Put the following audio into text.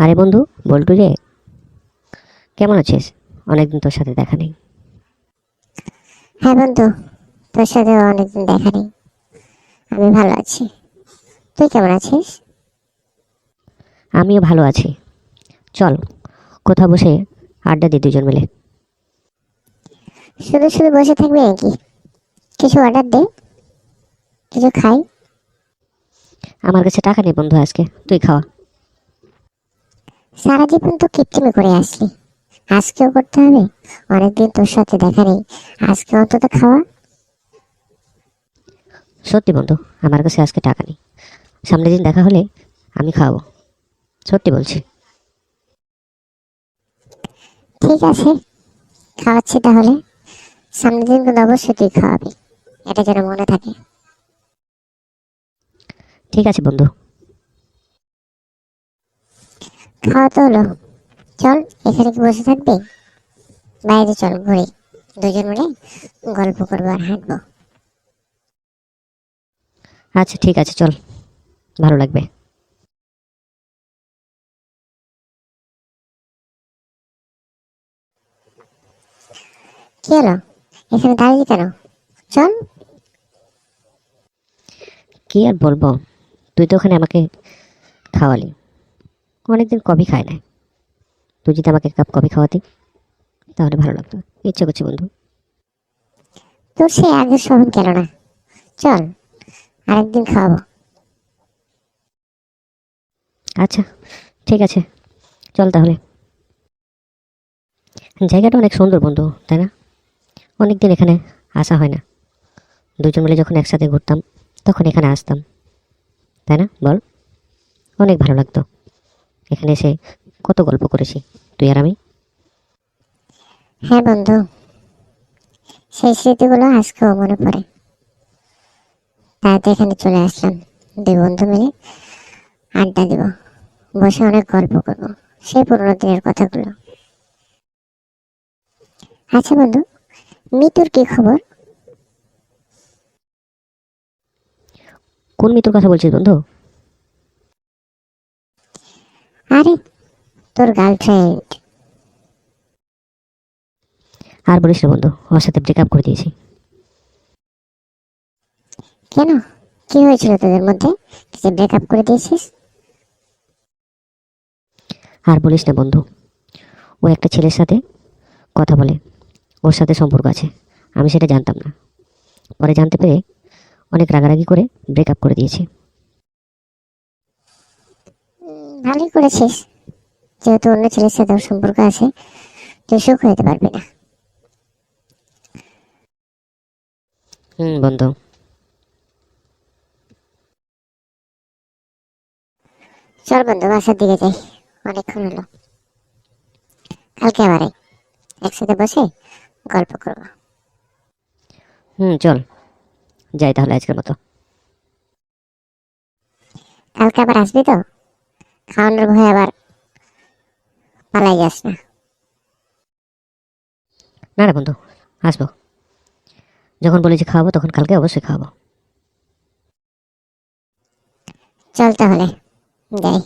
আরে বন্ধু বল্টু রে। কেমন আছিস? অনেকদিন তোর সাথে দেখা নেই। হ্যাঁ বন্ধু তোর সাথে অনেকদিন দেখা নেই। আমি ভালো আছি। তুই কেমন আছিস? আমিও ভালো আছি। চল কোথাও বসে আড্ডা দিই দুজন মিলে। শুধু শুধু বসে থাকবে নাকি? কিছু অর্ডার দে। কিছু খাই। আমার কাছে টাকা নেই বন্ধু আজকে। তুই খাওয়া। সারা জীবন তো কিপটিমি করে আসলি। আজকেও করতে হবে অনেকদিন তোর সাথে দেখা নেই। আজকে অন্তত খাওয়া। সত্যি বন্ধু আমার কাছে আজকে টাকা নেই। সামনের দিন দেখা হলে আমি খাওয়াবো। সত্যি বলছি। ঠিক আছে খাওয়াচ্ছি তাহলে। সামনের দিন কিন্তু অবশ্যই তুই খাওয়াবি। এটা যেন মনে থাকে। ঠিক আছে বন্ধু। খাওয়া তো হলো। চল এখানে কি বসে থাকবি? বাইরে চল ঘুরে। দুজন মিলে গল্প করব আর হাঁটবো। আচ্ছা ঠিক আছে চল। ভালো লাগবে। কি হলো? এখানে দাঁড়িয়ে কেন? চল। কি আর বলব? তুই তো ওখানে আমাকে খাওয়ালি। অনেকদিন কফি খায় না তুই যদি আমাকে এক কাপ কফি খাওয়াতি তাহলে ভালো লাগতো। ইচ্ছে করছে বন্ধু। তোর সে আগের স্মরণ কেন না। চল আরেকদিন খাওয়াবো। আচ্ছা ঠিক আছে। চল তাহলে। জায়গাটা অনেক সুন্দর বন্ধু তাই না? অনেক দিন এখানে আসা হয় না। দুজন মিলে যখন একসাথে ঘুরতাম তখন এখানে আসতাম। তাই না? বল। অনেক ভালো লাগতো। এখানে এসে কত গল্প করেছি তুই আর আমি? হ্যাঁ বন্ধু সেই স্মৃতিগুলো আজকেও মনে পড়ে। তাই তো এখানে চলে আসলাম দুই বন্ধু মিলে আড্ডা দিব বসে অনেক গল্প করব সেই পুরোনো দিনের কথাগুলো। আচ্ছা বন্ধু মিতুর কি খবর? কোন মিত্র কথা বলছিস বন্ধু? আরে, তোর গার্লফ্রেন্ড আর বলিস না বন্ধু, ওর সাথে ব্রেকআপ করে দিয়েছি। কেন? কি হয়েছিল তোদের মধ্যে? যে ব্রেকআপ করে দিয়েছিস? আর বলিস না বন্ধু, ও একটা ছেলের সাথে কথা বলে, ওর সাথে সম্পর্ক আছে। আমি সেটা জানতাম না। পরে জানতে পেরে অনেক রাগারাগি করে ব্রেকআপ করে দিয়েছি। ভালোই করেছিস। যেহেতু অন্য ছেলের সাথে ওর সম্পর্ক আছে তুই সুখ হইতে পারবি না। হুম বন্ধু। চল বন্ধু বাসার দিকে যাই। অনেকক্ষণ হলো। কালকে আবার একসাথে বসে গল্প করব। হুম চল। যাই তাহলে আজকের মতো। কালকে আবার আসবি তো? খাওয়ানোর ভয়ে আবার পালাই যাস না। না রে বন্ধু আসব। যখন বলেছি খাওয়াবো তখন কালকে অবশ্যই খাওয়াবো। চল তাহলে যাই।